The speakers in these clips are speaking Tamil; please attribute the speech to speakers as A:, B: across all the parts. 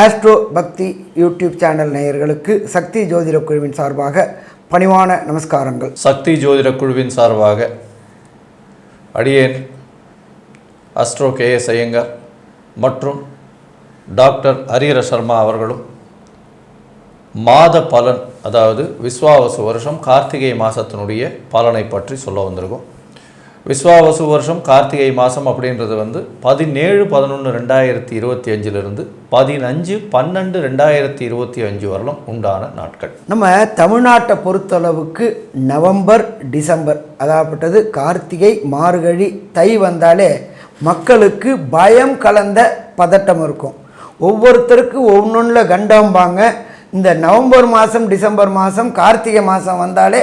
A: ஆஸ்ட்ரோ பக்தி யூடியூப் சேனல் நேயர்களுக்கு சக்தி ஜோதிட குழுவின் சார்பாக பணிவான நமஸ்காரங்கள்.
B: சக்தி ஜோதிட குழுவின் சார்பாக அடியேன் அஸ்ட்ரோ கே எஸ் ஐயங்கர் மற்றும் டாக்டர் ஹரிஹர சர்மா அவர்களும் மாத பலன் அதாவது விஸ்வாவசு வருஷம் கார்த்திகை மாதத்தினுடைய பலனை பற்றி சொல்ல வந்திருக்கோம். விஸ்வாவசு வருஷம் கார்த்திகை மாதம் அப்படின்றது வந்து பதினேழு பதினொன்று ரெண்டாயிரத்தி இருபத்தி அஞ்சிலிருந்து பதினஞ்சு பன்னெண்டு ரெண்டாயிரத்தி இருபத்தி அஞ்சு வரலும் உண்டான நாட்கள்.
A: நம்ம தமிழ்நாட்டை பொறுத்தளவுக்கு நவம்பர் டிசம்பர் அதாகப்பட்டது கார்த்திகை மார்கழி தை வந்தாலே மக்களுக்கு பயம் கலந்த பதட்டம் இருக்கும். ஒவ்வொருத்தருக்கு ஒவ்வொன்றில் கண்டம்பாங்க இந்த நவம்பர் மாதம் டிசம்பர் மாதம் கார்த்திகை மாதம் வந்தாலே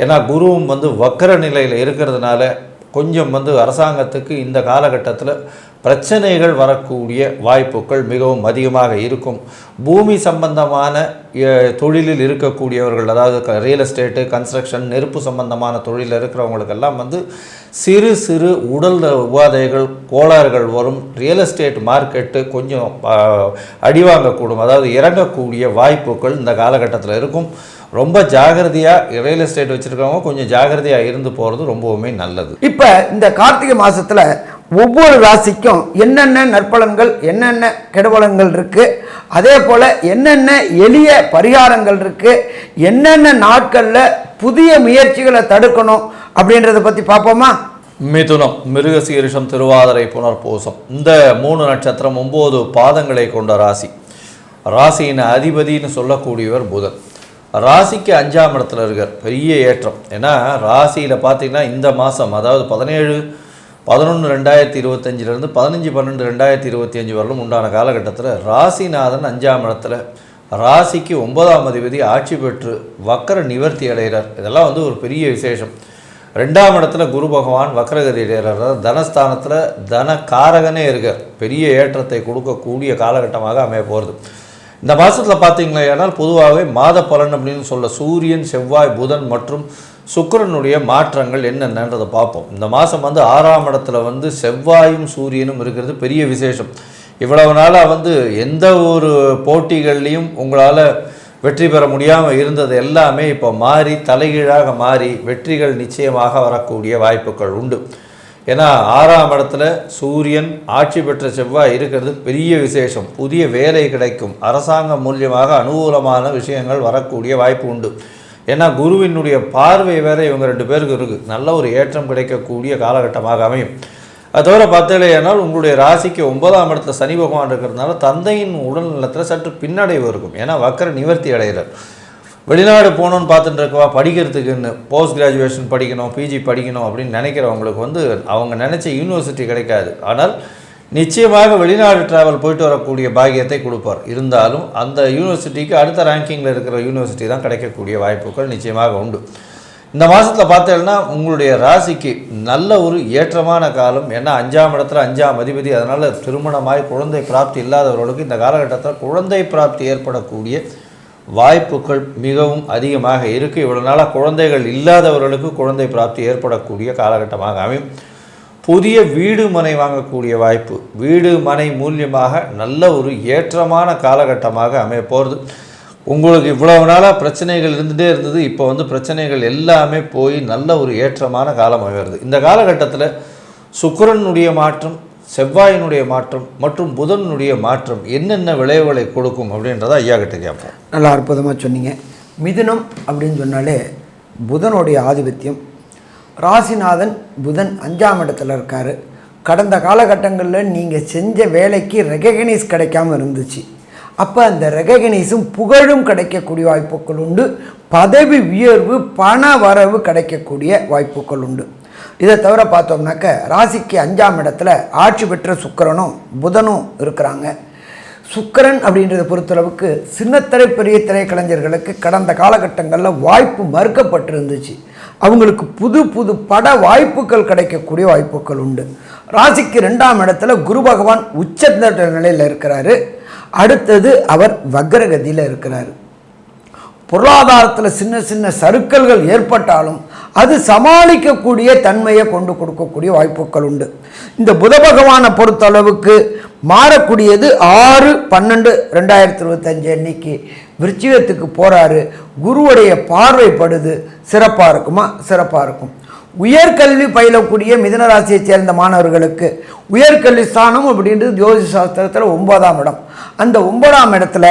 B: ஏன்னா குருவும் வந்து வக்கர நிலையில் இருக்கிறதுனால கொஞ்சம் வந்து அரசாங்கத்துக்கு இந்த காலகட்டத்தில் பிரச்சனைகள் வரக்கூடிய வாய்ப்புகள் மிகவும் அதிகமாக இருக்கும். பூமி சம்பந்தமான தொழிலில் இருக்கக்கூடியவர்கள் அதாவது ரியல் எஸ்டேட்டு கன்ஸ்ட்ரக்ஷன் நெருப்பு சம்பந்தமான தொழிலில் இருக்கிறவங்களுக்கெல்லாம் வந்து சிறு சிறு உடல் உபாதைகள் கோளாறுகள் வரும். ரியல் எஸ்டேட் மார்க்கெட்டு கொஞ்சம் அடிவாங்கக்கூடும். அதாவது இறங்கக்கூடிய வாய்ப்புகள் இந்த காலகட்டத்தில் இருக்கும். ரொம்ப ஜாகிரதையாக ரியல் எஸ்டேட் வச்சுருக்கவங்க கொஞ்சம் ஜாகிரதையாக இருந்து போகிறது ரொம்பவுமே நல்லது.
A: இப்போ இந்த கார்த்திகை மாதத்தில் ஒவ்வொரு ராசிக்கும் என்னென்ன நற்பலன்கள் என்னென்ன கெடுபலன்கள் இருக்குது அதே போல் என்னென்ன எளிய பரிகாரங்கள் இருக்குது என்னென்ன நாட்களில் புதிய முயற்சிகளை தடுக்கணும் அப்படின்றத பற்றி பார்ப்போமா?
B: மிதுனம் மிருகசீரிஷம் திருவாதிரை புனர்பூசம். இந்த மூணு நட்சத்திரம் ஒம்பது பாதங்களை கொண்ட ராசி. ராசியின் அதிபதின்னு சொல்லக்கூடியவர் புதன். ராசிக்கு அஞ்சாம் இடத்துல இருக்கார். பெரிய ஏற்றம். ஏன்னா ராசியில் பார்த்தீங்கன்னா இந்த மாதம் அதாவது பதினேழு பதினொன்று ரெண்டாயிரத்தி இருபத்தஞ்சிலேருந்து பதினஞ்சு பன்னெண்டு ரெண்டாயிரத்தி இருபத்தி அஞ்சு வரலும் உண்டான காலகட்டத்தில் ராசிநாதன் அஞ்சாம் இடத்துல ராசிக்கு ஒன்பதாம் அதிபதி ஆட்சி பெற்று வக்கர நிவர்த்தி அடைகிறார். இதெல்லாம் வந்து ஒரு பெரிய விசேஷம். ரெண்டாம் இடத்துல குரு பகவான் வக்ரகதி அடைகிறார் தனஸ்தானத்தில் தன காரகனே இருக்கார். பெரிய ஏற்றத்தை கொடுக்கக்கூடிய காலகட்டமாக அமைய போகிறது இந்த மாதத்தில் பார்த்தீங்களா ஏனால் பொதுவாகவே மாத பலன் அப்படின்னு சொல்ல சூரியன் செவ்வாய் புதன் மற்றும் சுக்கிரனுடைய மாற்றங்கள் என்னென்னன்றதை பார்ப்போம். இந்த மாதம் வந்து ஆறாம் இடத்துல வந்து செவ்வாயும் சூரியனும் இருக்கிறது பெரிய விசேஷம். இவ்வளவு நாளாக வந்து எந்த ஒரு போட்டிகள்லையும் உங்களால் வெற்றி பெற முடியாமல் இருந்தது எல்லாமே இப்போ மாறி தலைகீழாக மாறி வெற்றிகள் நிச்சயமாக வரக்கூடிய வாய்ப்புகள் உண்டு. ஏன்னா ஆறாம் இடத்துல சூரியன் ஆட்சி பெற்ற செவ்வாய் இருக்கிறது பெரிய விசேஷம். புதிய வேலை கிடைக்கும். அரசாங்கம் மூலியமாக அனுகூலமான விஷயங்கள் வரக்கூடிய வாய்ப்பு உண்டு. ஏன்னா குருவினுடைய பார்வை வேறு இவங்க ரெண்டு பேருக்கு இருக்குது நல்ல ஒரு ஏற்றம் கிடைக்கக்கூடிய காலகட்டமாக அமையும். அது தவிர பார்த்தீங்கன்னா உங்களுடைய ராசிக்கு ஒன்பதாம் இடத்துல சனி பகவான் இருக்கிறதுனால தந்தையின் உடல் நலத்தில் சற்று பின்னடைவு இருக்கும். ஏன்னா வக்கர நிவர்த்தி அடைகிறார். வெளிநாடு போகணுன்னு பார்த்துட்டு இருக்கவா படிக்கிறதுக்குன்னு போஸ்ட் கிராஜுவேஷன் படிக்கணும் பிஜி படிக்கணும் அப்படின்னு நினைக்கிறவங்களுக்கு வந்து அவங்க நினச்ச யூனிவர்சிட்டி கிடைக்காது. ஆனால் நிச்சயமாக வெளிநாடு ட்ராவல் போயிட்டு வரக்கூடிய பாக்கியத்தை கொடுப்பார். இருந்தாலும் அந்த யூனிவர்சிட்டிக்கு அடுத்த ரேங்கிங்கில் இருக்கிற யூனிவர்சிட்டி தான் கிடைக்கக்கூடிய வாய்ப்புகள் நிச்சயமாக உண்டு. இந்த மாதத்தில் பார்த்தேன்னா உங்களுடைய ராசிக்கு நல்ல ஒரு ஏற்றமான காலம். ஏன்னா அஞ்சாம் இடத்துல அஞ்சாம் அதிபதி. அதனால் திருமணமாய் குழந்தை பிராப்தி இல்லாதவர்களுக்கு இந்த காலகட்டத்தில் குழந்தை பிராப்தி ஏற்படக்கூடிய வாய்ப்புகள் மிகவும் அதிகமாக இருக்குது இவ்வளோ நாளாக குழந்தைகள் இல்லாதவர்களுக்கு குழந்தை பிராப்தி ஏற்படக்கூடிய காலகட்டமாக அமையும். புதிய வீடு மனை வாங்கக்கூடிய வாய்ப்பு வீடு மனை மூலியமாக நல்ல ஒரு ஏற்றமான காலகட்டமாக அமைய போகிறது உங்களுக்கு இவ்வளவு நாளாக பிரச்சனைகள் இருந்துகிட்டே இருந்தது இப்போ வந்து பிரச்சனைகள் எல்லாமே போய் நல்ல ஒரு ஏற்றமான காலம் அமைகிறது. இந்த காலகட்டத்தில் சுக்கிரனுடைய மாற்றம் செவ்வாயினுடைய மாற்றம் மற்றும் புதனுடைய மாற்றம் என்னென்ன விளைவுகளை கொடுக்கும் அப்படின்றத ஐயா கிட்ட கேட்போம்.
A: நல்லா அற்புதமாக சொன்னீங்க. மிதுனம் அப்படின்னு சொன்னாலே புதனுடைய ஆதிபத்தியம் ராசிநாதன் புதன் அஞ்சாம் இடத்துல இருக்கார். கடந்த காலகட்டங்களில் நீங்கள் செஞ்ச வேலைக்கு ரெகக்னைஸ் கிடைக்காம இருந்துச்சு. அப்போ அந்த ரெகக்னைஸும் புகழும் கிடைக்கக்கூடிய வாய்ப்புகள் உண்டு. பதவி உயர்வு பண வரவு கிடைக்கக்கூடிய வாய்ப்புகள் உண்டு. இதை தவிர பார்த்தோம்னாக்க ராசிக்கு அஞ்சாம் இடத்துல ஆட்சி பெற்ற சுக்கிரனும் புதனும் இருக்கிறாங்க. சுக்கிரன் அப்படின்றத பொறுத்தளவுக்கு சின்னத்திரை பெரிய திரைக்கலைஞர்களுக்கு கடந்த காலகட்டங்களில் வாய்ப்பு மறுக்கப்பட்டிருந்துச்சு. அவங்களுக்கு புது புது பட வாய்ப்புகள் கிடைக்கக்கூடிய வாய்ப்புகள் உண்டு. ராசிக்கு ரெண்டாம் இடத்துல குரு பகவான் உச்சந்த நிலையில் இருக்கிறாரு. அடுத்தது அவர் வக்ரகதியில் இருக்கிறார். பொருளாதாரத்தில் சின்ன சின்ன சறுக்கல்கள் ஏற்பட்டாலும் அது சமாளிக்கக்கூடிய தன்மையை கொண்டு கொடுக்கக்கூடிய வாய்ப்புகள் உண்டு. இந்த புத பகவானை பொறுத்தளவுக்கு மாறக்கூடியது ஆறு பன்னெண்டு ரெண்டாயிரத்தி இருபத்தஞ்சு அன்னைக்கு விருச்சிகத்துக்கு போகிறாரு குருவுடைய பார்வைப்படுது சிறப்பாக இருக்குமா? சிறப்பாக இருக்கும். உயர்கல்வி பயிலக்கூடிய மிதனராசியைச் சேர்ந்த மாணவர்களுக்கு உயர்கல்வி ஸ்தானம் அப்படின்றது ஜோதிஷ சாஸ்திரத்தில் ஒன்பதாம் இடம். அந்த ஒன்பதாம் இடத்துல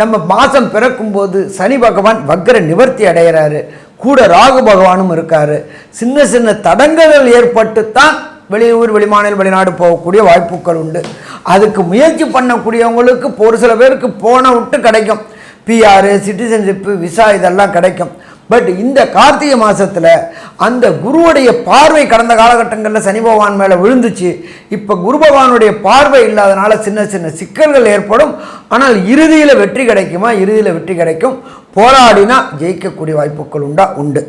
A: நம்ம மாதம் பிறக்கும்போது சனி பகவான் வக்ர நிவர்த்தி அடைகிறாரு கூட ராகு பகவானும் இருக்காரு. சின்ன சின்ன தடங்கல்கள் ஏற்பட்டு தான் வெளியூர் வெளிமாநில வெளிநாடு போகக்கூடிய வாய்ப்புகள் உண்டு. அதுக்கு முயற்சி பண்ணக்கூடியவங்களுக்கு ஒரு சில பேருக்கு போன விட்டு கிடைக்கும். பிஆர் சிட்டிசன்ஷிப்பு விசா இதெல்லாம் கிடைக்கும். பட் இந்த கார்த்திகை மாதத்தில் அந்த குருவுடைய பார்வை கடந்த காலகட்டங்களில் சனி பகவான் மேலே விழுந்துச்சு. இப்போ குரு பகவானுடைய பார்வை இல்லாதனால சின்ன சின்ன சிக்கல்கள் ஏற்படும். ஆனால் இறுதியில் வெற்றி கிடைக்குமா? இறுதியில் வெற்றி கிடைக்கும். போராடினா ஜெயிக்கக்கூடிய வாய்ப்புகள் உண்டா? உண்டு.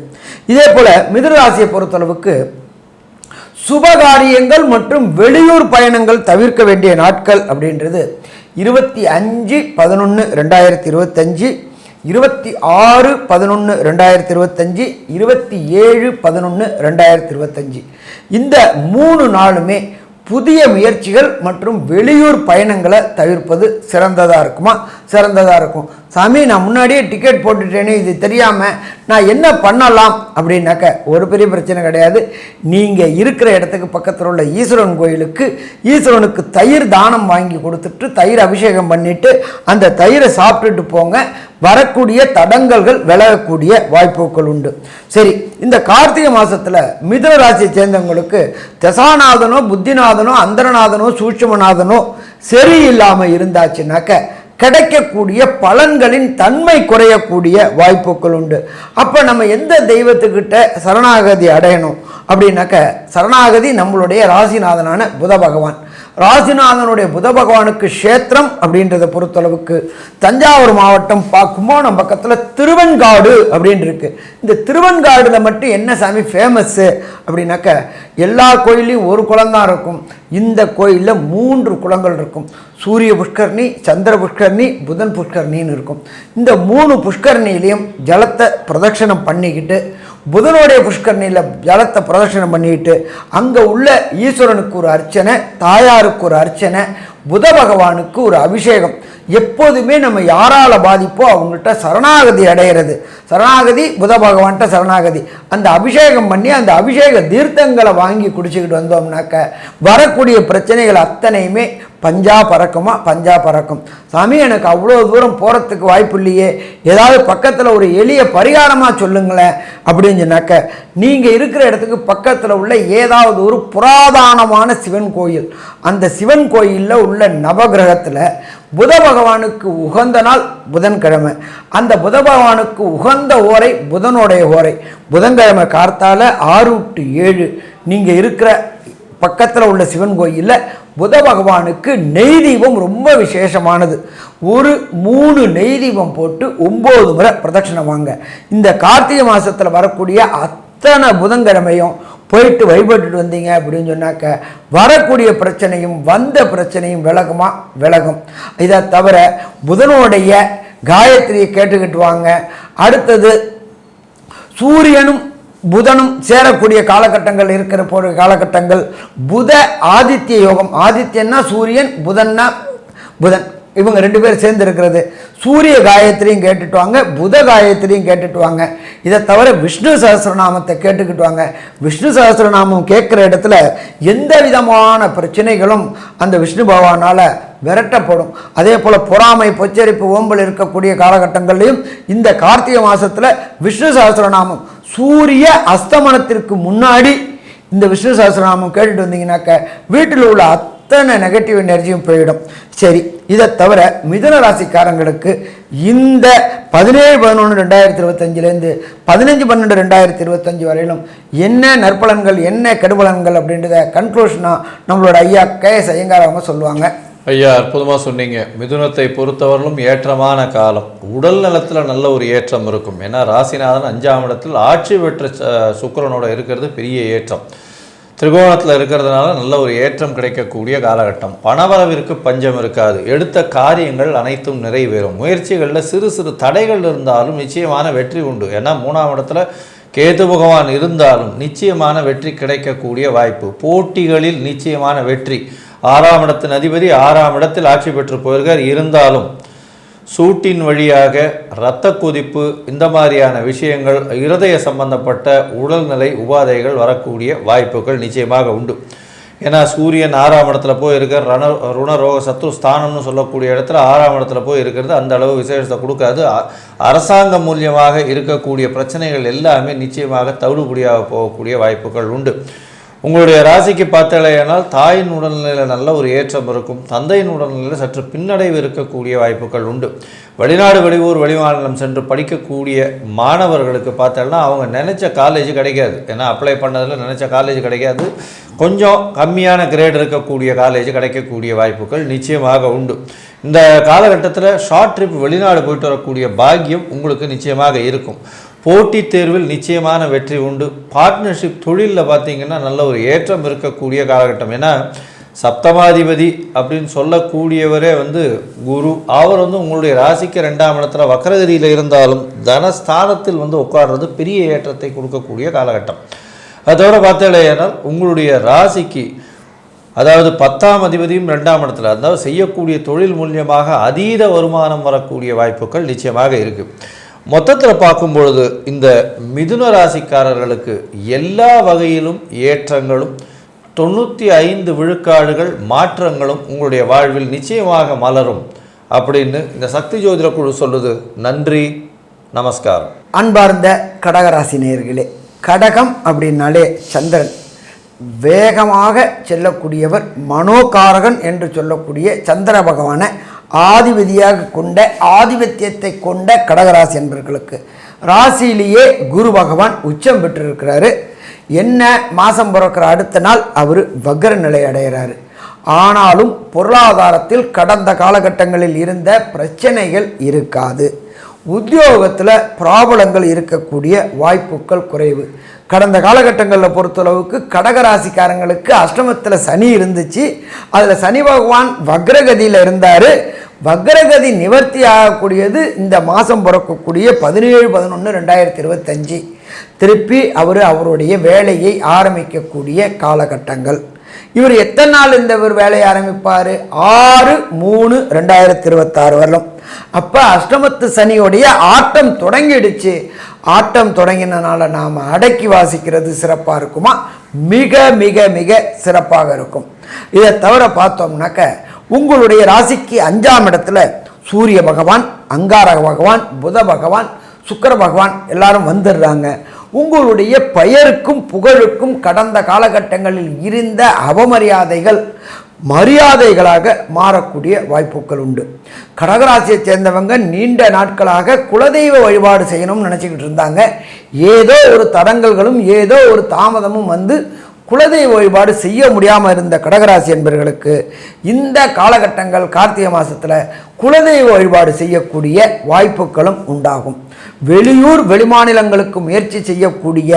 A: இதே போல் மிதுராசியை பொறுத்தளவுக்கு சுபகாரியங்கள் மற்றும் வெளியூர் பயணங்கள் தவிர்க்க வேண்டிய நாட்கள் அப்படின்றது. இருபத்தி அஞ்சு பதினொன்று ரெண்டாயிரத்தி இருபத்தஞ்சு இருபத்தி ஆறு பதினொன்று ரெண்டாயிரத்தி இருபத்தஞ்சி இருபத்தி ஏழு பதினொன்று ரெண்டாயிரத்தி இருபத்தஞ்சி. இந்த மூணு நாளுமே புதிய முயற்சிகள் மற்றும் வெளியூர் பயணங்களை தவிர்ப்பது சிறந்ததாக இருக்குமா? சிறந்ததாக இருக்கும். சாமி நான் முன்னாடியே டிக்கெட் போட்டுட்டேன்னு இது தெரியாமல் நான் என்ன பண்ணலாம்? அப்படின்னாக்க ஒரு பெரிய பிரச்சனை கிடையாது. நீங்கள் இருக்கிற இடத்துக்கு பக்கத்தில் உள்ள ஈஸ்வரன் கோயிலுக்கு ஈஸ்வரனுக்கு தயிர் தானம் வாங்கி கொடுத்துட்டு தயிர் அபிஷேகம் பண்ணிவிட்டு அந்த தயிரை சாப்பிட்டுட்டு போங்க. வரக்கூடிய தடங்கல்கள் விலகக்கூடிய வாய்ப்புகள் உண்டு. சரி இந்த கார்த்திகை மாதத்தில் மிதுன ராசியை சேர்ந்தவங்களுக்கு தசாநாதனோ புத்திநாதனோ அந்தரநாதனோ சூட்சுமநாதனோ சரியில்லாமல் இருந்தாச்சுனாக்க கிடைக்கக்கூடிய பலன்களின் தன்மை குறையக்கூடிய வாய்ப்புகள் உண்டு அப்போ நம்ம எந்த தெய்வத்துக்கிட்ட சரணாகதி அடையணும்? அப்படின்னாக்க சரணாகதி நம்மளுடைய ராசிநாதனான புத பகவான். ராசிநாதனுடைய புத பகவானுக்கு க்ஷேத்திரம் அப்படின்றத பொறுத்தளவுக்கு தஞ்சாவூர் மாவட்டம் பா கும்போணம் பக்கத்தில் திருவெண்காடு அப்படின்னு இருக்கு. இந்த திருவன்காடில் மட்டும் என்ன சாமி ஃபேமஸ்ஸு அப்படின்னாக்க எல்லா கோயிலையும் ஒரு குளம் தான் இருக்கும். இந்த கோயிலில் மூன்று குளங்கள் இருக்கும். சூரிய புஷ்கரணி சந்திர புஷ்கரணி புதன் புஷ்கரணின்னு இருக்கும். இந்த மூணு புஷ்கர்ணிலையும் ஜலத்தை பிரதட்சணம் பண்ணிக்கிட்டு புதனுடைய புஷ்கரணியில் ஜலத்தை பிரதட்சணம் பண்ணிட்டு அங்கே உள்ள ஈஸ்வரனுக்கு ஒரு அர்ச்சனை தாயாருக்கு ஒரு அர்ச்சனை புத பகவானுக்கு ஒரு அபிஷேகம். எப்போதுமே நம்ம யாரால் பாதிப்போ அவங்கள்ட்ட சரணாகதி அடைகிறது சரணாகதி புத பகவான்கிட்ட சரணாகதி. அந்த அபிஷேகம் பண்ணி அந்த அபிஷேக தீர்த்தங்களை வாங்கி குடிச்சுக்கிட்டு வந்தோம்னாக்க வரக்கூடிய பிரச்சனைகள் அத்தனையுமே பஞ்சா பறக்குமா? பஞ்சா பறக்கும். சாமி எனக்கு அவ்வளோ தூரம் போகிறதுக்கு வாய்ப்பு இல்லையே. ஏதாவது பக்கத்தில் ஒரு எளிய பரிகாரமாக சொல்லுங்களேன் அப்படின்னு சொன்னாக்க நீங்கள் இருக்கிற இடத்துக்கு பக்கத்தில் உள்ள ஏதாவது ஒரு புராதானமான சிவன் கோயில். அந்த சிவன் கோயிலில் உள்ள நவகிரகத்தில் புத பகவானுக்கு உகந்த நாள் புதன்கிழமை. அந்த புத பகவானுக்கு உகந்த ஓரை புதனுடைய ஓரை. புதன்கிழமை கார்த்தால ஆறு டு ஏழு. நீங்கள் இருக்கிற பக்கத்தில் உள்ள சிவன் கோயிலில் புத பகவானுக்கு நெய் தீபம் ரொம்ப விசேஷமானது. ஒரு மூணு நெய் தீபம் போட்டு ஒம்பது முறை பிரதட்சணம் வாங்க. இந்த கார்த்திகை மாதத்தில் வரக்கூடிய அத்தனை புதன்கிழமையும் போயிட்டு வழிபட்டுட்டு வந்தீங்க அப்படின்னு சொன்னாக்க வரக்கூடிய பிரச்சனையும் வந்த பிரச்சனையும் விலகுமா? விலகும். இதை தவிர புதனுடைய காயத்ரியை கேட்டுக்கிட்டு வாங்க. அடுத்தது சூரியனும் புதனும் சேரக்கூடிய காலகட்டங்கள் இருக்கிற போற காலகட்டங்கள் புத ஆதித்ய யோகம். ஆதித்யன்னா சூரியன் புதன்னா புதன். இவங்க ரெண்டு பேரும் சேர்ந்து இருக்கிறது சூரிய காயத்ரியும் கேட்டுட்டுவாங்க புத காயத்ரியும் கேட்டுட்டு வாங்க இதை தவிர விஷ்ணு சகசிரநாமத்தை கேட்டுக்கிட்டு வாங்க விஷ்ணு சகசிரநாமம் கேட்குற இடத்துல எந்த விதமான பிரச்சனைகளும் அந்த விஷ்ணு பகவானால் விரட்டப்படும். அதே போல் பொறாமை பொச்சரிப்பு ஓம்பல் இருக்கக்கூடிய காலகட்டங்கள்லையும் இந்த கார்த்திகை மாதத்தில் விஷ்ணு சகசிரநாமம் சூரிய அஸ்தமனத்திற்கு முன்னாடி இந்த விஷ்ணு சகசிரநாமம் கேட்டுட்டு வந்தீங்கன்னாக்க வீட்டில் உள்ள அத்தனை நெகட்டிவ் எனர்ஜியும் போயிடும். சரி இதை தவிர மிதுன ராசிக்காரங்களுக்கு இந்த பதினேழு பதினொன்று ரெண்டாயிரத்தி இருபத்தஞ்சிலேருந்து பதினஞ்சு பன்னெண்டு ரெண்டாயிரத்தி இருபத்தஞ்சு வரையிலும் என்ன நற்பலன்கள் என்ன கெடுபலன்கள் அப்படின்றத கன்க்ளூஷனாக நம்மளோட ஐயா கே எஸ் ஐயங்கார் அவங்க சொல்லுவாங்க.
B: ஐயா அற்புதமாக சொன்னீங்க. மிதுனத்தை பொறுத்தவரையிலும் ஏற்றமான காலம். உடல் நலத்தில் நல்ல ஒரு ஏற்றம் இருக்கும். ஏன்னா ராசிநாதன் அஞ்சாம் இடத்தில் ஆட்சி பெற்ற ச- இருக்கிறது பெரிய ஏற்றம். திரிகோணத்தில் இருக்கிறதுனால நல்ல ஒரு ஏற்றம் கிடைக்கக்கூடிய காலகட்டம். பணவரவிற்கு பஞ்சம் இருக்காது. எடுத்த காரியங்கள் அனைத்தும் நிறைவேறும். முயற்சிகளில் சிறு சிறு தடைகள் இருந்தாலும் நிச்சயமான வெற்றி உண்டு. ஏன்னா மூணாம் இடத்துல கேது பகவான் இருந்தாலும் நிச்சயமான வெற்றி கிடைக்கக்கூடிய வாய்ப்பு. போட்டிகளில் நிச்சயமான வெற்றி. ஆறாம் இடத்தின் அதிபதி ஆறாம் இடத்தில் ஆட்சி பெற்று போயிருக்கார். இருந்தாலும் சூட்டின் வழியாக இரத்த கொதிப்பு இந்த மாதிரியான விஷயங்கள் இருதய சம்பந்தப்பட்ட உடல்நிலை உபாதைகள் வரக்கூடிய வாய்ப்புகள் நிச்சயமாக உண்டு. ஏன்னா சூரியன் ஆறாம் இடத்துல போய் இருக்கிற ரண ருணரோக சத்ரு ஸ்தானம்னு சொல்லக்கூடிய இடத்துல ஆறாம் இடத்துல போய் இருக்கிறது அந்த அளவு விசேஷத்தை கொடுக்காது. அரசாங்கம் மூலியமாக இருக்கக்கூடிய பிரச்சனைகள் எல்லாமே நிச்சயமாக தவிடுபடியாக போகக்கூடிய வாய்ப்புகள் உண்டு. உங்களுடைய ராசிக்கு பார்த்தாலேயானால் தாயின் உடல்நிலையில் நல்ல ஒரு ஏற்றம் இருக்கும். தந்தையின் உடல்நிலையில் சற்று பின்னடைவு இருக்கக்கூடிய வாய்ப்புகள் உண்டு. வெளிநாடு வெளியூர் வெளிமாநிலம் சென்று படிக்கக்கூடிய மாணவர்களுக்கு பார்த்தோம்னா அவங்க நினச்ச காலேஜ் கிடைக்காது. ஏன்னா அப்ளை பண்ணதில் நினச்ச காலேஜ் கிடைக்காது. கொஞ்சம் கம்மியான கிரேட் இருக்கக்கூடிய காலேஜ் கிடைக்கக்கூடிய வாய்ப்புகள் நிச்சயமாக உண்டு. இந்த காலகட்டத்தில் ஷார்ட் ட்ரிப் வெளிநாடு போயிட்டு வரக்கூடிய பாக்கியம் உங்களுக்கு நிச்சயமாக இருக்கும். போட்டித் தேர்வில் நிச்சயமான வெற்றி உண்டு. பார்ட்னர்ஷிப் தொழிலில் பார்த்தீங்கன்னா நல்ல ஒரு ஏற்றம் இருக்கக்கூடிய காலகட்டம். ஏன்னா சப்தமாதிபதி அப்படின்னு சொல்லக்கூடியவரே வந்து குரு. அவர் வந்து உங்களுடைய ராசிக்கு ரெண்டாம் இடத்துல வக்கரகதியில் இருந்தாலும் தனஸ்தானத்தில் வந்து உட்கார்றது பெரிய ஏற்றத்தை கொடுக்கக்கூடிய காலகட்டம். அதோட பார்த்தாலேயானால் உங்களுடைய ராசிக்கு அதாவது பத்தாம் அதிபதியும் ரெண்டாம் இடத்துல அதாவது செய்யக்கூடிய தொழில் மூலியமாக அதீத வருமானம் வரக்கூடிய வாய்ப்புகள் நிச்சயமாக இருக்குது மொத்தத்தில் பார்க்கும் பொழுது இந்த மிதுன ராசிக்காரர்களுக்கு எல்லா வகையிலும் ஏற்றங்களும் தொண்ணூற்றி ஐந்து விழுக்காடுகள் மாற்றங்களும் உங்களுடைய வாழ்வில் நிச்சயமாக மலரும் அப்படின்னு இந்த சக்தி ஜோதிட குழு சொல்லுது. நன்றி நமஸ்காரம்.
A: அன்பார்ந்த கடகராசி நேர்களே கடகம் அப்படின்னாலே சந்திரன். வேகமாக செல்லக்கூடியவர் மனோகாரகன் என்று சொல்லக்கூடிய சந்திர பகவானை ஆதிபதியாக கொண்ட ஆதிபத்தியத்தை கொண்ட கடகராசி என்பவர்களுக்கு ராசியிலேயே குரு பகவான் உச்சம் பெற்றிருக்கிறாரு. என்ன மாதம் பிறக்கிற அடுத்த நாள் அவர் வக்ர நிலை அடைகிறாரு. ஆனாலும் பொருளாதாரத்தில் கடந்த காலகட்டங்களில் இருந்த பிரச்சனைகள் இருக்காது. உத்தியோகத்தில் ப்ராப்ளங்கள் இருக்கக்கூடிய வாய்ப்புகள் குறைவு. கடந்த காலகட்டங்களில் பொறுத்தளவுக்கு கடகராசிக்காரங்களுக்கு அஷ்டமத்தில் சனி இருந்துச்சு. அதில் சனி பகவான் வக்ரகதியில் இருந்தார். வக்ரகதி நிவர்த்தி ஆகக்கூடியது இந்த மாதம் பிறக்கக்கூடிய பதினேழு பதினொன்று ரெண்டாயிரத்தி இருபத்தஞ்சி. திருப்பி அவர் அவருடைய வேலையை ஆரம்பிக்கக்கூடிய காலகட்டங்கள். இவர் எத்தனை நாள் இந்த இவர் வேலையை ஆரம்பிப்பார்? ஆறு மூணு ரெண்டாயிரத்தி இருபத்தாறு வரலும். அப்போ அஷ்டமத்து சனியோடைய ஆட்டம் தொடங்கிடுச்சு. ஆட்டம் தொடங்கினனால நாம் அடக்கி வாசிக்கிறது சிறப்பாக இருக்குமா? மிக மிக மிக சிறப்பாக இருக்கும். இதை தவிர பார்த்தோம்னாக்க உங்களுடைய ராசிக்கு அஞ்சாம் இடத்துல சூரிய பகவான் அங்காரக பகவான் புத பகவான் சுக்கர பகவான் எல்லாரும் வந்துடுறாங்க. உங்களுடைய பெயருக்கும் புகழுக்கும் கடந்த காலகட்டங்களில் இருந்த அவமரியாதைகள் மரியாதைகளாக மாறக்கூடிய வாய்ப்புகள் உண்டு. கடகராசியை சேர்ந்தவங்க நீண்ட நாட்களாக குலதெய்வ வழிபாடு செய்யணும்னு நினச்சிக்கிட்டு இருந்தாங்க. ஏதோ ஒரு தடங்கல்களும் ஏதோ ஒரு தாமதமும் வந்து குலதெய்வ வழிபாடு செய்ய முடியாமல் இருந்த கடகராசி என்பவர்களுக்கு இந்த காலகட்டங்கள் கார்த்திகை மாதத்தில் குலதெய்வ வழிபாடு செய்யக்கூடிய வாய்ப்புகளும் உண்டாகும். வெளியூர் வெளிமாநிலங்களுக்கு முயற்சி செய்யக்கூடிய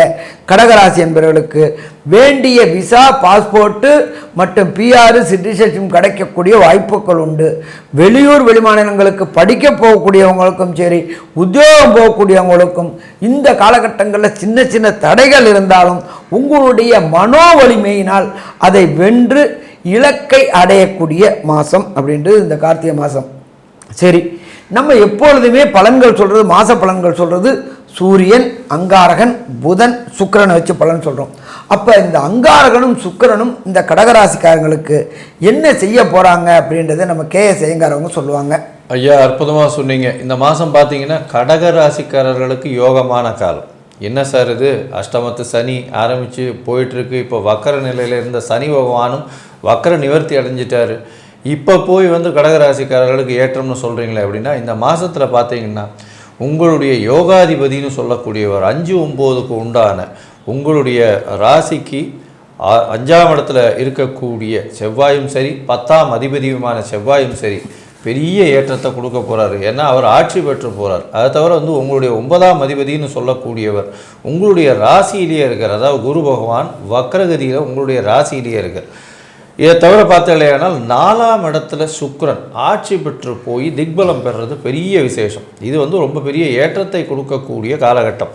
A: கடகராசி என்பவர்களுக்கு வேண்டிய விசா பாஸ்போர்ட்டு மற்றும் பிஆர் சிட்டிசன்ஷிப் கிடைக்கக்கூடிய வாய்ப்புகள் உண்டு. வெளியூர் வெளிமாநிலங்களுக்கு படிக்க போகக்கூடியவங்களுக்கும் சரி உத்தியோகம் போகக்கூடியவங்களுக்கும் இந்த காலகட்டங்களில் சின்ன சின்ன தடைகள் இருந்தாலும் உங்களுடைய மனோ வலிமையினால் அதை வென்று இலக்கை அடையக்கூடிய மாதம் அப்படின்றது இந்த கார்த்திகை மாதம் சரி நம்ம எப்பொழுதுமே பலன்கள் சொல்கிறது மாத பலன்கள் சொல்கிறது சூரியன் அங்காரகன் புதன் சுக்கரனை வச்சு பலன் சொல்கிறோம் அப்போ இந்த அங்காரகனும் சுக்கிரனும் இந்த கடகராசிக்காரங்களுக்கு என்ன செய்ய போகிறாங்க அப்படின்றத நம்ம கே எஸ் ஐயங்காரவங்க சொல்லுவாங்க.
B: ஐயா அற்புதமாக சொன்னீங்க. இந்த மாதம் பார்த்தீங்கன்னா கடக ராசிக்காரர்களுக்கு யோகமான காலம். என்ன சார் இது? அஷ்டமத்து சனி ஆரம்பித்து போயிட்டுருக்கு இப்போ வக்கர நிலையில் இருந்த சனி பகவானும் வக்கர நிவர்த்தி அடைஞ்சிட்டாரு. இப்போ போய் வந்து கடகராசிக்காரர்களுக்கு ஏற்றம்னு சொல்கிறீங்களே அப்படின்னா இந்த மாதத்தில் பார்த்தீங்கன்னா உங்களுடைய யோகாதிபதினு சொல்லக்கூடியவர் அஞ்சு ஒம்போதுக்கு உண்டான உங்களுடைய ராசிக்கு அஞ்சாம் இடத்துல இருக்கக்கூடிய செவ்வாயும் சரி பத்தாம் அதிபதியுமான செவ்வாயும் சரி பெரிய ஏற்றத்தை கொடுக்க போகிறாரு ஏன்னா அவர் ஆட்சி பெற்று போகிறார் அதை தவிர வந்து உங்களுடைய ஒன்பதாம் அதிபதினு சொல்லக்கூடியவர் உங்களுடைய ராசியிலேயே இருக்கார் அதாவது குரு பகவான் வக்ரகதியில் உங்களுடைய ராசியிலேயே இருக்கார் இதை தவிர பார்த்தீங்களேனால் நாலாம் இடத்துல சுக்ரன் ஆட்சி பெற்று போய் திக்பலம் பெறுறது பெரிய விசேஷம். இது வந்து ரொம்ப பெரிய ஏற்றத்தை கொடுக்கக்கூடிய காலகட்டம்.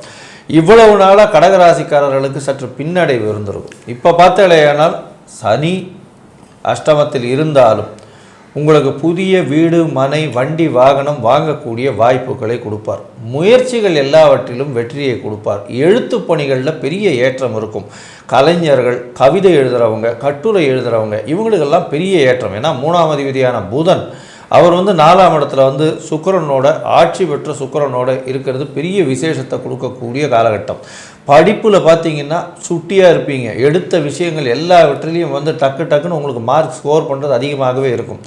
B: இவ்வளவு நாளாக கடகராசிக்காரர்களுக்கு சற்று பின்னடைவு இருந்திருக்கும். இப்போ பார்த்தீங்களேனால் சனி அஷ்டமத்தில் இருந்தாலும் உங்களுக்கு புதிய வீடு மனை வண்டி வாகனம் வாங்கக்கூடிய வாய்ப்புகளை கொடுப்பார். முயற்சிகள் எல்லாவற்றிலும் வெற்றியை கொடுப்பார். எழுத்து பணிகளில் பெரிய ஏற்றம் இருக்கும். கலைஞர்கள் கவிதை எழுதுகிறவங்க கட்டுரை எழுதுகிறவங்க இவங்களுக்கெல்லாம் பெரிய ஏற்றம். ஏன்னா மூணாம் அதிபதியான புதன் அவர் வந்து நாலாம் இடத்துல வந்து சுக்கரனோட ஆட்சி பெற்ற சுக்கரனோட இருக்கிறது பெரிய விசேஷத்தை கொடுக்கக்கூடிய காலகட்டம். படிப்பில் பார்த்தீங்கன்னா சுட்டியாக இருப்பீங்க. எடுத்த விஷயங்கள் எல்லாவற்றிலையும் வந்து டக்கு டக்குன்னு உங்களுக்கு மார்க் ஸ்கோர் பண்ணுறது அதிகமாகவே இருக்கும்.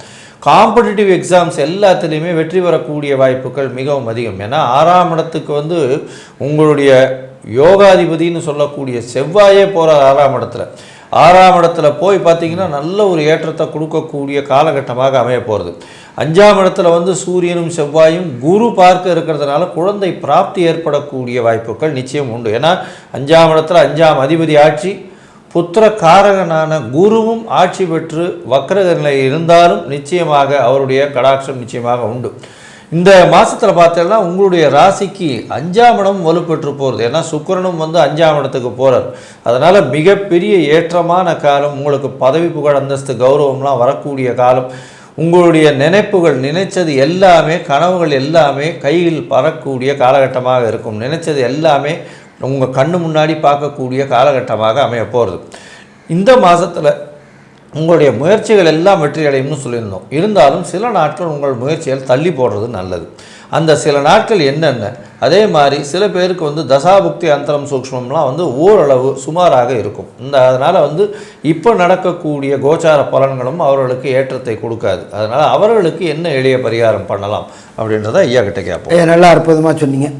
B: காம்படிட்டிவ் எக்ஸாம்ஸ் எல்லாத்துலேயுமே வெற்றி பெறக்கூடிய வாய்ப்புகள் மிகவும் அதிகம். ஏன்னா ஆறாம் இடத்துக்கு வந்து உங்களுடைய யோகாதிபதின்னு சொல்லக்கூடிய செவ்வாயே போகிற ஆறாம் இடத்துல. ஆறாம் இடத்துல போய் பார்த்தீங்கன்னா நல்ல ஒரு ஏற்றத்தை கொடுக்கக்கூடிய காலகட்டமாக அமைய போகிறது அஞ்சாம் இடத்துல வந்து சூரியனும் செவ்வாயும் குரு பார்க்க இருக்கிறதுனால குழந்தை பிராப்தி ஏற்படக்கூடிய வாய்ப்புகள் நிச்சயம் உண்டு. ஏன்னா அஞ்சாம் இடத்துல அஞ்சாம் அதிபதி ஆட்சி புத்திர காரகனான குருவும் ஆட்சி பெற்று வக்கரக நிலையில் இருந்தாலும் நிச்சயமாக அவருடைய கடாட்சம் நிச்சயமாக உண்டு. இந்த மாதத்தில் பார்த்தீங்கன்னா உங்களுடைய ராசிக்கு அஞ்சாம் இடம் வலுப்பெற்று போகிறது ஏன்னா சுக்கிரனும் வந்து அஞ்சாம் இடத்துக்கு போகிறார் அதனால் மிகப்பெரிய ஏற்றமான காலம் உங்களுக்கு பதவி புகழ் அந்தஸ்து கௌரவம்லாம் வரக்கூடிய காலம். உங்களுடைய நினைப்புகள் நினைச்சது எல்லாமே கனவுகள் எல்லாமே கையில் பறக்கூடிய காலகட்டமாக இருக்கும். நினைச்சது எல்லாமே உங்கள் கண்ணு முன்னாடி பார்க்கக்கூடிய காலகட்டமாக அமைய போகிறது இந்த மாதத்தில் உங்களுடைய முயற்சிகள் எல்லாம் வெற்றி அடையும்னு சொல்லியிருந்தோம். இருந்தாலும் சில நாட்கள் உங்கள் முயற்சிகள் தள்ளி போடுறது நல்லது. அந்த சில நாட்கள் என்னென்ன? அதே மாதிரி சில பேருக்கு வந்து தசாபுக்தி அந்தரம் சூக்ஷ்மம்லாம் வந்து ஓரளவு சுமாராக இருக்கும். இந்த அதனால் வந்து இப்போ நடக்கக்கூடிய கோச்சார பலன்களும் அவர்களுக்கு ஏற்றத்தை கொடுக்காது. அதனால் அவர்களுக்கு என்ன எளிய பரிகாரம் பண்ணலாம் அப்படின்றத ஐயா கிட்ட கேட்போம்.
A: நல்லா அற்புதமாக சொன்னீங்க.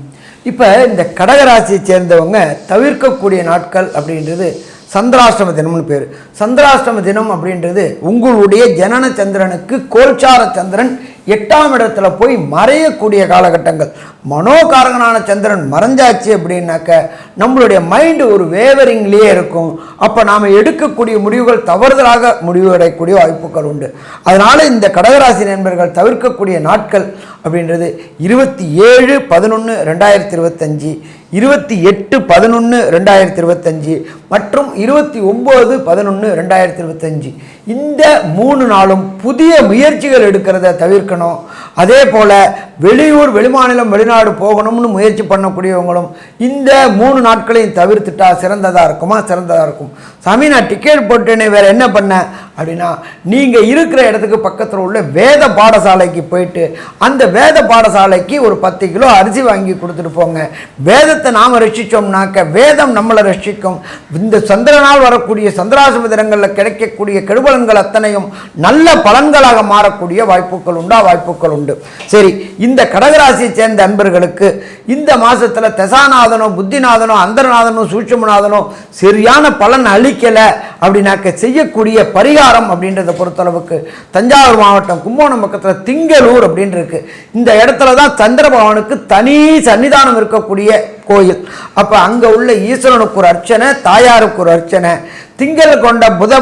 A: இப்போ இந்த கடகராசியை சேர்ந்தவங்க தவிர்க்கக்கூடிய நாட்கள் அப்படின்றது சந்திராஷ்டம தினம்னு பேர். சந்திராஷ்டம தினம் அப்படின்றது உங்களுடைய ஜனன சந்திரனுக்கு கோல்சார சந்திரன் எட்டாம் இடத்துல போய் மறையக்கூடிய காலகட்டங்கள். மனோகாரகனான சந்திரன் மறைஞ்சாச்சு அப்படின்னாக்க நம்மளுடைய மைண்டு ஒரு வேவரிங்லேயே இருக்கும். அப்போ நாம் எடுக்கக்கூடிய முடிவுகள் தவறுதலாக முடிவடையக்கூடிய வாய்ப்புகள் உண்டு. அதனால் இந்த கடகராசி நண்பர்கள் தவிர்க்கக்கூடிய நாட்கள் அப்படின்றது இருபத்தி ஏழு பதினொன்று ரெண்டாயிரத்தி இருபத்தஞ்சி இருபத்தி எட்டு பதினொன்று ரெண்டாயிரத்தி இருபத்தஞ்சி மற்றும் இருபத்தி ஒம்பது பதினொன்று ரெண்டாயிரத்தி இருபத்தஞ்சி. இந்த மூணு நாளும் புதிய முயற்சிகள் எடுக்கிறத தவிர்க்கணும். அதே போல் வெளியூர் வெளிமாநிலம் வெளிநாடு போகணும்னு முயற்சி பண்ணக்கூடியவங்களும் இந்த மூணு நாட்களையும் தவிர்த்துட்டா சிறந்ததாக இருக்குமா? சிறந்ததாக இருக்கும். சாமி நான் டிக்கெட் போட்டேனே வேறு என்ன பண்ணேன் அப்படின்னா நீங்கள் இருக்கிற இடத்துக்கு பக்கத்தில் உள்ள வேத பாடசாலைக்கு போயிட்டு அந்த வேத பாடசாலைக்கு ஒரு பத்து கிலோ அரிசி வாங்கி கொடுத்துட்டு போங்க. வேதத்தை நாம் ரசித்தோம்னாக்க வேதம் நம்மளை ரசிக்கும். இந்த சந்திரனால் வரக்கூடிய சந்திராசிரம தினங்களில் கிடைக்கக்கூடிய கெடுபலன்கள் அத்தனையும் நல்ல பலன்களாக மாறக்கூடிய வாய்ப்புகள் உண்டா? வாய்ப்புகள் உண்டு. சரி இந்த கடகராசியை சேர்ந்த அன்பர்களுக்கு இந்த மாதத்தில் தசாநாதனோ புத்திநாதனோ அந்தரநாதனோ சூட்சமநாதனோ சரியான பலன் அளிக்கலை அப்படின்னாக்க செய்யக்கூடிய பரிகாரம் அப்படின்றத பொறுத்தளவுக்கு தஞ்சாவூர் மாவட்டம் கும்போணம் பக்கத்தில் திங்களூர் அப்படின்னு இருக்குது இந்த இடத்துல தான் சந்திர பகவானுக்கு தனி சன்னிதானம் இருக்கக்கூடிய கோயில். அப்போ அங்கே உள்ள ஈஸ்வரனுக்கு ஒரு அர்ச்சனை தாயாருக்கு ஒரு அர்ச்சனை திங்கள் கொண்ட புத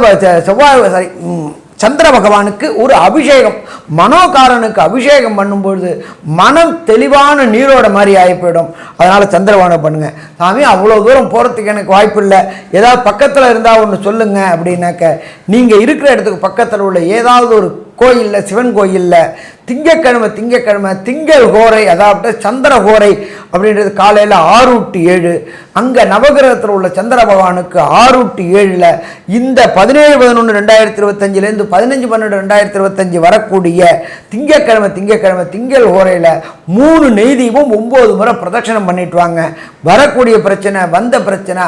A: செவ்வாய் சாரி சந்திர பகவானுக்கு ஒரு அபிஷேகம். மனோகாரனுக்கு அபிஷேகம் பண்ணும்பொழுது மனம் தெளிவான நீரோட மாதிரி ஆகி போயிடும். அதனால் சந்திரபானை பண்ணுங்க. சாமி அவ்வளோ தூரம் போகிறதுக்கு எனக்கு வாய்ப்பு இல்லை. ஏதாவது பக்கத்தில் இருந்தால் ஒன்று சொல்லுங்க அப்படின்னாக்க நீங்கள் இருக்கிற இடத்துக்கு பக்கத்தில் உள்ள ஏதாவது ஒரு கோயிலில் சிவன் கோயிலில் திங்கக்கிழமை திங்கக்கிழமை திங்கள் கோரை அதாவது சந்திர கோரை அப்படின்றது காலையில் ஆறு டு ஏழு. அங்கே நவகிரகத்தில் உள்ள சந்திர பகவானுக்கு ஆறு டு ஏழில் இந்த பதினேழு பதினொன்று ரெண்டாயிரத்தி இருபத்தஞ்சிலேருந்து பதினஞ்சு பன்னெண்டு ரெண்டாயிரத்தி இருபத்தஞ்சி வரக்கூடிய திங்கக்கிழமை திங்கக்கிழமை திங்கள் ஹோரையில் மூணு நெய்தீபம் ஒம்பது முறை பிரதட்சணம் பண்ணிட்டு வாங்க. வரக்கூடிய பிரச்சனை வந்த பிரச்சனை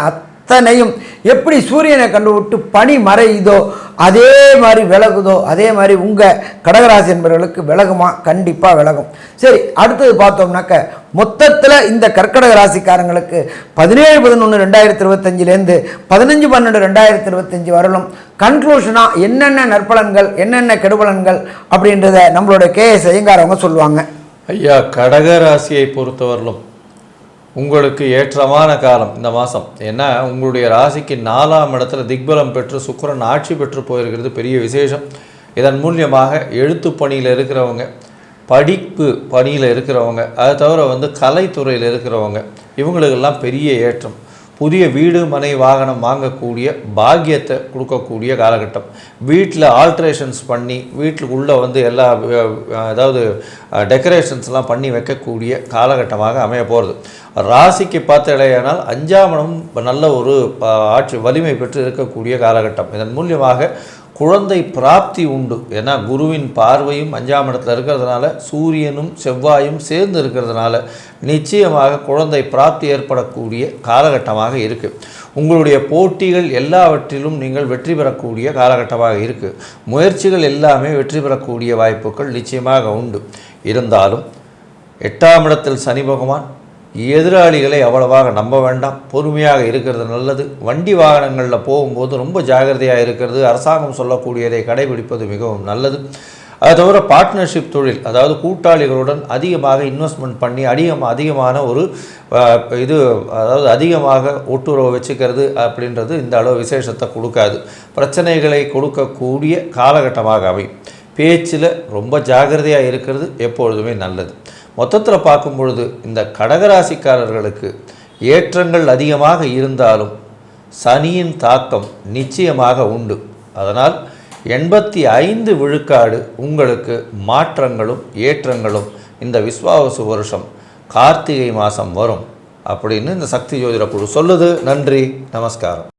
A: அத்தனையும் எப்படி சூரியனை கண்டுவிட்டு பனி மறையுதோ அதே மாதிரி விலகுதோ அதே மாதிரி உங்கள் கடகராசி என்பவர்களுக்கு விலகுமா? கண்டிப்பாக விலகும். சரி அடுத்தது பார்த்தோம்னாக்க மொத்தத்தில் இந்த கர்க்கடக ராசிக்காரங்களுக்கு பதினேழு பதினொன்று ரெண்டாயிரத்தி இருபத்தஞ்சிலேருந்து பதினஞ்சு பன்னெண்டு ரெண்டாயிரத்தி இருபத்தஞ்சி வரலும் கன்க்ளூஷனாக என்னென்ன நற்பலன்கள் என்னென்ன கெடுபலன்கள் அப்படின்றத நம்மளோட கே எஸ் ஐயங்காரவங்க சொல்லுவாங்க.
B: ஐயா கடக ராசியை பொறுத்தவரையிலும் உங்களுக்கு ஏற்றமான காலம் இந்த மாதம் ஏன்னா உங்களுடைய ராசிக்கு நாலாம் இடத்துல திக்பலம் பெற்று சுக்கிரன் ஆட்சி பெற்று போயிருக்கிறது பெரிய விசேஷம். இதன் மூலியமாக எழுத்து பணியில் இருக்கிறவங்க படிப்பு பணியில் இருக்கிறவங்க அதை தவிர வந்து கலைத்துறையில் இருக்கிறவங்க இவங்களுக்கெல்லாம் பெரிய ஏற்றம். புதிய வீடு மனை வாகனம் வாங்கக்கூடிய பாக்கியத்தை கொடுக்கக்கூடிய காலகட்டம். வீட்டில் ஆல்ட்ரேஷன்ஸ் பண்ணி வீட்டுக்குள்ளே வந்து எல்லா அதாவது டெக்கரேஷன்ஸ்லாம் பண்ணி வைக்கக்கூடிய காலகட்டமாக அமைய போகிறது ராசிக்கு பார்த்தடையானால் அஞ்சாமனம் நல்ல ஒரு ஆட்சி வலிமை பெற்று இருக்கக்கூடிய காலகட்டம். இதன் மூலியமாக குழந்தை பிராப்தி உண்டு. ஏன்னா குருவின் பார்வையும் அஞ்சாம் இடத்துல இருக்கிறதுனால சூரியனும் செவ்வாயும் சேர்ந்து இருக்கிறதுனால நிச்சயமாக குழந்தை பிராப்தி ஏற்படக்கூடிய காலகட்டமாக இருக்குது உங்களுடைய போட்டிகள் எல்லாவற்றிலும் நீங்கள் வெற்றி பெறக்கூடிய காலகட்டமாக இருக்குது முயற்சிகள் எல்லாமே வெற்றி பெறக்கூடிய வாய்ப்புகள் நிச்சயமாக உண்டு. இருந்தாலும் எட்டாம் இடத்தில் சனி பகவான் எதிராளிகளை அவ்வளவாக நம்ப வேண்டாம். பொறுமையாக இருக்கிறது நல்லது. வண்டி வாகனங்களில் போகும்போது ரொம்ப ஜாகிரதையாக இருக்கிறது. அரசாங்கம் சொல்லக்கூடியதை கடைபிடிப்பது மிகவும் நல்லது. அது தவிர பார்ட்னர்ஷிப் தொழில் அதாவது கூட்டாளிகளுடன் அதிகமாக இன்வெஸ்ட்மெண்ட் பண்ணி அதிகமாக அதிகமான ஒரு இது அதாவது அதிகமாக ஒட்டுறவு வச்சுக்கிறது அப்படின்றது இந்த அளவு விசேஷத்தை கொடுக்காது. பிரச்சனைகளை கொடுக்கக்கூடிய காலகட்டமாக அமையும். பேச்சில் ரொம்ப ஜாகிரதையாக இருக்கிறது எப்பொழுதுமே நல்லது. மொத்தத்தில் பார்க்கும் பொழுது இந்த கடகராசிக்காரர்களுக்கு ஏற்றங்கள் அதிகமாக இருந்தாலும் சனியின் தாக்கம் நிச்சயமாக உண்டு. அதனால் எண்பத்தி ஐந்து விழுக்காடு உங்களுக்கு மாற்றங்களும் ஏற்றங்களும் இந்த விஸ்வாவசு வருஷம் கார்த்திகை மாதம் வரும். அப்படின்னு இந்த சக்தி ஜோதிட குழு சொல்லுது. நன்றி. நமஸ்காரம்.